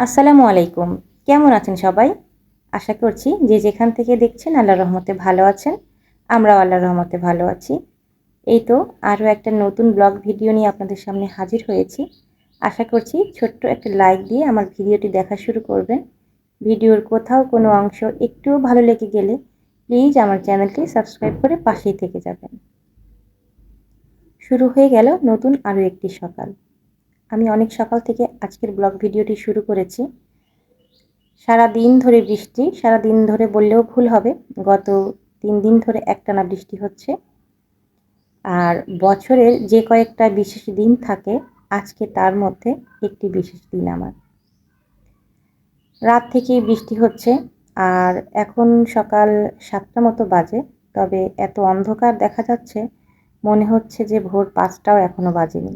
আসসালামু আলাইকুম। কেমন আছেন সবাই? আশা করছি যে যেখান থেকে দেখছেন আল্লাহ রহমতে ভালো আছেন। আমরাও আল্লাহ রহমতে ভালো আছি। এই তো আরও একটা নতুন ব্লগ ভিডিও নিয়ে আপনাদের সামনে হাজির হয়েছি। আশা করছি ছোট্ট একটা লাইক দিয়ে আমার ভিডিওটি দেখা শুরু করবেন। ভিডিওর কোথাও কোনো অংশ একটুও ভালো লেগে গেলে প্লিজ আমার চ্যানেলটি সাবস্ক্রাইব করে পাশেই থেকে যাবেন। শুরু হয়ে গেল নতুন আরও একটি সকাল। আমি অনেক সকাল থেকে আজকের ব্লগ ভিডিওটি শুরু করেছি। সারা দিন ধরে বৃষ্টি সারা দিন ধরে বললেও ভুল হবে। গত তিন দিন ধরে একটানা বৃষ্টি হচ্ছে। আর বছরের যে কয়েকটা বিশেষ দিন থাকে, আজকে তার মধ্যে একটি বিশেষ দিন আমার। রাত থেকেই বৃষ্টি হচ্ছে, আর এখন সকাল সাতটা মতো বাজে, তবে এত অন্ধকার দেখা যাচ্ছে, মনে হচ্ছে যে ভোর পাঁচটাও এখনও বাজেনি।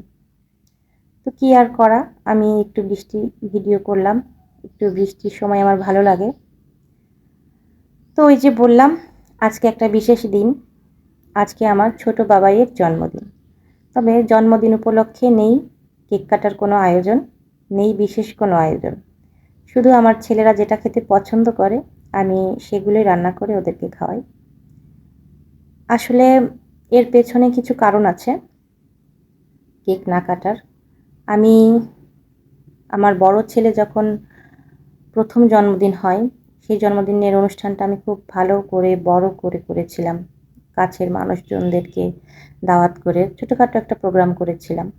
তো কী আর করা? আমি একটু বৃষ্টি ভিডিও করলাম। একটু বৃষ্টির সময় আমার ভালো লাগে। তো ওই যে বললাম, আজকে একটা বিশেষ দিন। আজকে আমার ছোট বাবাইয়ের জন্মদিন। তবে জন্মদিন উপলক্ষে নেই কেক কাটার কোনো আয়োজন, নেই বিশেষ কোনো আয়োজন। শুধু আমার ছেলেরা যেটা খেতে পছন্দ করে, আমি সেগুলোই রান্না করে ওদেরকে খাওয়াই। আসলে এর পেছনে কিছু কারণ আছে। কেক না কাটার আমি আমার বড় ছেলে যখন প্রথম জন্মদিন হয়, সেই জন্মদিনের অনুষ্ঠানটা আমি খুব ভালো করে, বড় করে করেছিলাম। কাছের মানুষজনদেরকে দাওয়াত করে ছোটোখাটো একটা প্রোগ্রাম করেছিলাম।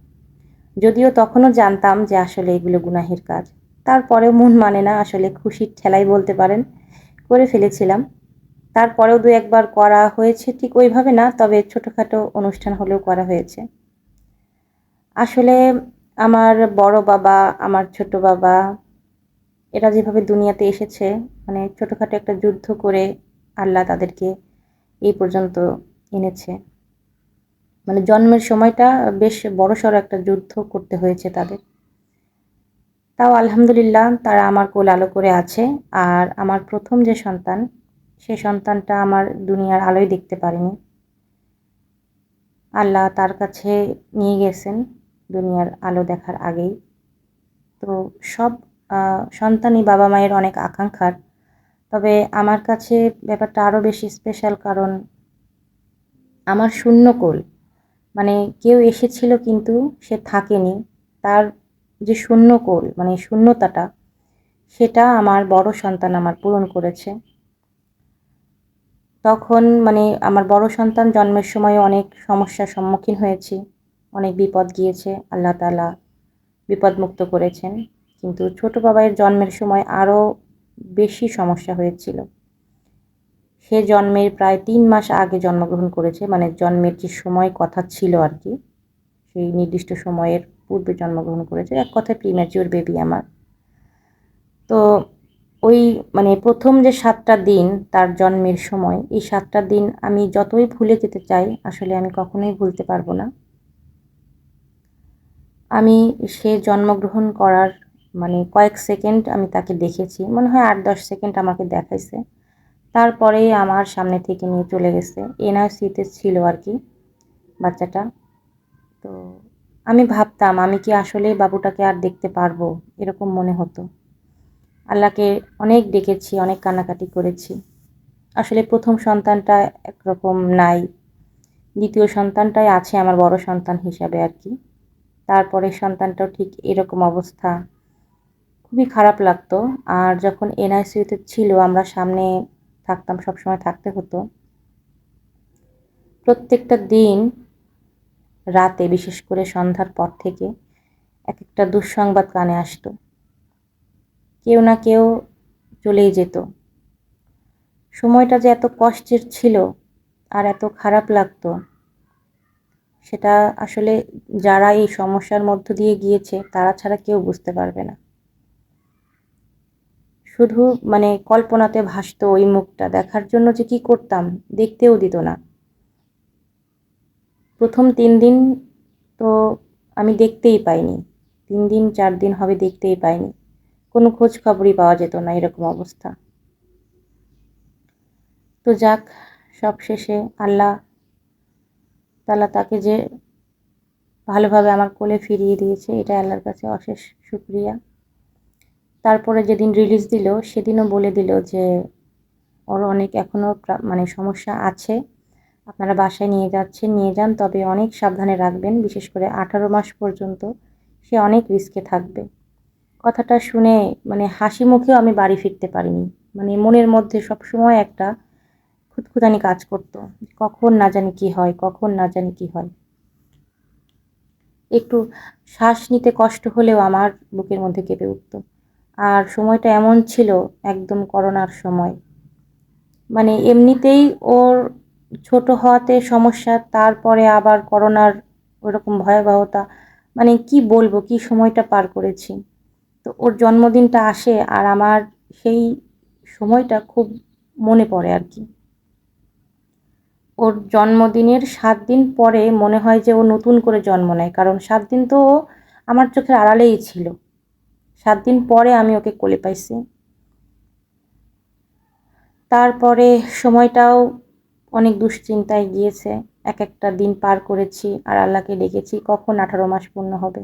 যদিও তখনও জানতাম যে আসলে এগুলো গুনাহের কাজ। তারপরেও মন মানে না, আসলে খুশির ঠেলাই বলতে পারেন, করে ফেলেছিলাম। তারপরেও দু একবার করা হয়েছে ঠিক ওইভাবে না, তবে ছোটোখাটো অনুষ্ঠান হলেও করা হয়েছে। আসলে আমার বড় বাবা, আমার ছোট বাবা, এরা যেভাবে দুনিয়াতে এসেছে মানে ছোটোখাটো একটা যুদ্ধ করে আল্লাহ তাদেরকে এই পর্যন্ত এনেছে। মানে জন্মের সময়টা বেশ বড়সড় একটা যুদ্ধ করতে হয়েছে তাদের। তাও আলহামদুলিল্লাহ তারা আমার কোল আলো করে আছে, আর আমার প্রথম যে সন্তান, সে সন্তানটা আমার দুনিয়ার আলোয় দেখতে পারেনি। আল্লাহ তার কাছে নিয়ে গেছেন। দুনিয়ার আলো দেখার আগেই। তো সব সন্তানই বাবা মায়ের অনেক আকাঙ্ক্ষার। তবে আমার কাছে ব্যাপারটা আরও বেশি স্পেশাল কারণ, আমার শূন্য কোল। মানে কেউ এসেছিল কিন্তু সে থাকেনি। তার যে শূন্য কোল মানে শূন্যতাটা, সেটা আমার বড় সন্তান আমার পূরণ করেছে। তখন মানে আমার বড় সন্তান জন্মের সময় অনেক সমস্যার সম্মুখীন হয়েছি। অনেক বিপদ গিয়েছে, আল্লাহ তালা বিপদমুক্ত করেছেন। কিন্তু ছোট বাবাইয়ের জন্মের সময় আরও বেশি সমস্যা হয়েছিল। সে জন্মের প্রায় তিন মাস আগে জন্মগ্রহণ করেছে মানে জন্মের যে সময় কথা ছিল আর কি, সেই নির্দিষ্ট সময়ের পূর্বে জন্মগ্রহণ করেছে। এক কথায় প্রিম্যাচিওর বেবি আমার। তো ওই মানে প্রথম যে সাতটা দিন তার জন্মের সময়, এই সাতটা দিন আমি যতই ভুলে যেতে চাই, আসলে আমি কখনোই ভুলতে পারব না। আমি সে জন্মগ্রহণ করার মানে কয়েক সেকেন্ড আমি তাকে দেখেছি। মনে হয় আট দশ সেকেন্ড আমাকে দেখাইছে। তারপরে আমার সামনে থেকে নিয়ে চলে গেছে। এনআরসিতে ছিল আর কি বাচ্চাটা। তো আমি ভাবতাম, আমি কি আসলে বাবুটাকে আর দেখতে পারব? এরকম মনে হতো। আল্লাহকে অনেক ডেকেছি, অনেক কান্নাকাটি করেছি। আসলে প্রথম সন্তানটা একরকম নাই। দ্বিতীয় সন্তানটাই আছে, আমার বড় সন্তান হিসাবে আর কি। তারপরে সন্তানটাও ঠিক এরকম অবস্থা। খুবই খারাপ লাগতো। আর যখন এনআইসিউতে ছিল, আমরা সামনে থাকতাম, সবসময় থাকতে হতো। প্রত্যেকটা দিন রাতে, বিশেষ করে সন্ধ্যার পর থেকে এক একটা দুঃসংবাদ কানে আসতো। কেউ না কেউ চলেই যেত। সময়টা যে এত কষ্টের ছিল, আর এত খারাপ লাগতো। সেটা আসলে যারা এই সমস্যার মধ্য দিয়ে গিয়েছে, তারা ছাড়া কেউ বুঝতে পারবে না। শুধু মানে কল্পনাতে ভাসত ওই মুখটা, দেখার জন্য যে কি করতাম দেখতেও দিত না। প্রথম তিন দিন তো আমি দেখতেই পাইনি। তিন দিন, চার দিন হবে দেখতেই পাইনি। কোনো খোঁজ খবরই পাওয়া যেত না এরকম অবস্থা। তো যাক, সব শেষে আল্লাহ তালা তাকে যে ভালোভাবে আমার কোলে ফিরিয়ে দিয়েছে, এটা আল্লাহর কাছে অশেষ শুক্রিয়া। তারপরে যেদিন রিলিজ দিল, সেদিনও বলে দিল যে, ওর অনেক এখনও মানে সমস্যা আছে। আপনারা বাসায় নিয়ে যাচ্ছেন, নিয়ে যান, তবে অনেক সাবধানে রাখবেন। বিশেষ করে আঠারো মাস পর্যন্ত সে অনেক রিস্কে থাকবে। কথাটা শুনে মানে হাসি মুখেও আমি বাড়ি ফিরতে পারিনি। মানে মনের মধ্যে সবসময় একটা খুঁতখুতানি কাজ করতো। কখন না জানি কি হয়, কখন না জানি কি হয়। একটু শ্বাস নিতে কষ্ট হলেও আমার বুকের মধ্যে কেঁপে উঠত। আর সময়টা এমন ছিল একদম করোনার সময়। মানে এমনিতেই ওর ছোট হওয়াতে সমস্যা, তারপরে আবার করোনার ওরকম ভয়াবহতা। মানে কি বলব, কি সময়টা পার করেছি। তো ওর জন্মদিনটা আসে আর আমার সেই সময়টা খুব মনে পড়ে আর কি। ওর জন্মদিনের সাত দিন পরে মনে হয় যে ও নতুন করে জন্ম নেয়। কারণ সাত দিন তো ও আমার চোখের আড়ালেই ছিল। সাত দিন পরে আমি ওকে কোলে পাইছি। তারপরে সময়টাও অনেক দুশ্চিন্তায় গিয়েছে। এক একটা দিন পার করেছি, আর আল্লাহকে ডেকেছি। কখন আঠারো মাস পূর্ণ হবে?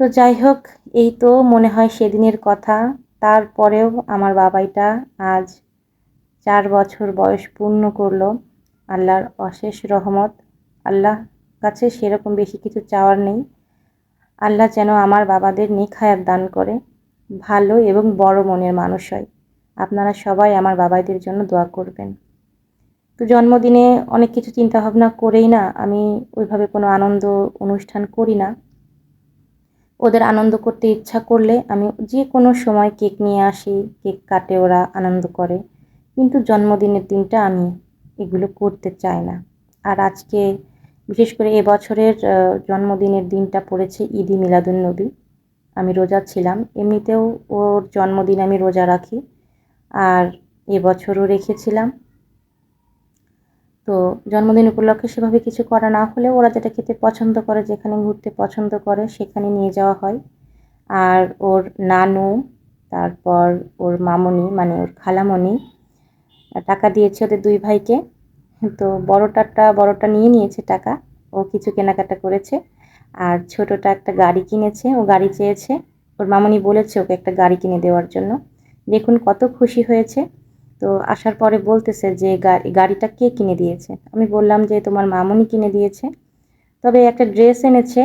তো যাই হোক, এই তো মনে হয় সেদিনের কথা। তারপরেও আমার বাবাইটা আজ চার বছর বয়স পূর্ণ করল। আল্লাহর অশেষ রহমত। আল্লাহ কাছে সেরকম বেশি কিছু চাওয়ার নেই। আল্লাহ যেন আমার বাবাদের নিখায়াত দান করে। ভালো এবং বড় মনের মানুষ হয়। আপনারা সবাই আমার বাবাইদের জন্য দোয়া করবেন। তো জন্মদিনে অনেক কিছু চিন্তা ভাবনা করেই না আমি ওইভাবে কোনো আনন্দ অনুষ্ঠান করি না। ওদের আনন্দ করতে ইচ্ছা করলে আমি যে কোনো সময় কেক নিয়ে আসি, কেক কাটে ওরা আনন্দ করে। কিন্তু জন্মদিনের দিনটা আমি এগুলো করতে চাই না। আর আজকে বিশেষ করে এবছরের জন্মদিনের দিনটা পড়েছে ঈদি মিলাদুন্নবী আমি রোজা ছিলাম। এমনিতেও ওর জন্মদিন আমি রোজা রাখি। আর এবছরও রেখেছিলাম। তো জন্মদিন উপলক্ষে সেভাবে কিছু করা না হলেও ওরা যেটা খেতে পছন্দ করে, যেখানে ঘুরতে পছন্দ করে, সেখানে নিয়ে যাওয়া হয়। আর ওর নানু, তারপর ওর মামনি মানে ওর খালামণি টাকা দিয়েছে ওদের দুই ভাইকে। তো বড়টারটা, বড়টা নিয়ে নিয়েছে টাকা। ও কিছু কেনাকাটা করেছে। আর ছোটোটা একটা গাড়ি কিনেছে। ও গাড়ি চেয়েছে। ওর মামনি বলেছে ওকে একটা গাড়ি কিনে দেওয়ার জন্য। দেখুন কত খুশি হয়েছে। তো আসার পরে বলতেছে যে গাড়িটা কে কিনে দিয়েছে? আমি বললাম যে, তোমার মামনি কিনে দিয়েছে। তবে একটা ড্রেস এনেছে।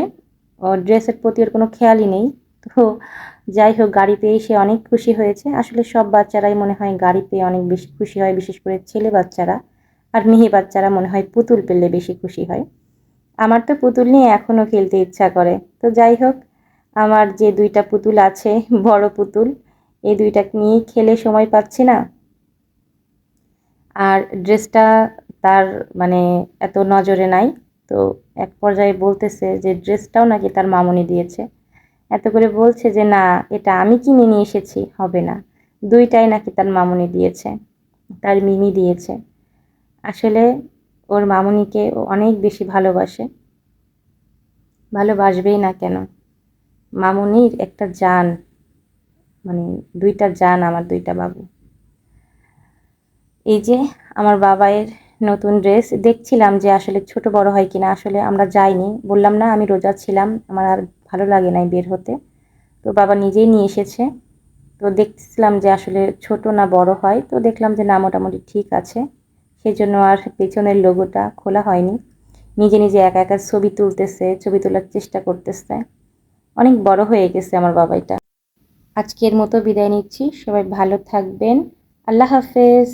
ও ড্রেসের প্রতি ওর কোনো খেয়ালই নেই। তো যাই হোক গাড়ি পেয়ে সে অনেক খুশি হয়েছে। আসলে সব বাচ্চারাই মনে হয় গাড়ি পেয়ে অনেক বেশি খুশি হয়, বিশেষ করে ছেলে বাচ্চারা। আর মেয়ে বাচ্চারা মনে হয় পুতুল পেলে বেশি খুশি হয়। আমার তো পুতুল নিয়ে এখনও খেলতে ইচ্ছা করে। তো যাই হোক, আমার যে দুইটা পুতুল আছে, বড় পুতুল, এই দুইটা নিয়েই খেলে সময় পাচ্ছি না। আর ড্রেসটা তার মানে এত নজরে নাই। তো এক পর্যায়ে বলতেছে যে, ড্রেসটাও নাকি তার মামনি দিয়েছে। এত করে বলছে যে, না, এটা আমি কিনে নিয়ে এসেছি, হবে না। দুইটাই নাকি তার মামনি দিয়েছে, তার মিমি দিয়েছে। আসলে ওর মামনিকে ও অনেক বেশি ভালোবাসে। ভালোবাসবেই না কেন? মামনির একটা জান মানে দুইটা জান আমার দুইটা বাবু। এই যে আমার বাবায়ের নতুন ড্রেস, দেখছিলাম যে আসলে ছোট বড় হয় কিনা, আসলে আমরা যাইনি। বললাম, না, আমি রোজা ছিলাম, আমার আর ভালো লাগে নাই বের হতে। তো বাবা নিজেই নিয়ে এসেছে। তো দেখছিলাম যে আসলে ছোট না বড় হয়। তো দেখলাম যে না, মোটামুটি ঠিক আছে। সেই জন্য আর পেছনের লোগোটা খোলা হয়নি। নিজে নিজে একা একা ছবি তুলতেছে, ছবি তোলার চেষ্টা করতেছে। অনেক বড় হয়ে গেছে আমার বাবাইটা আজকের মতো বিদায় নিচ্ছি। সবাই ভালো থাকবেন। আল্লাহ হাফেজ।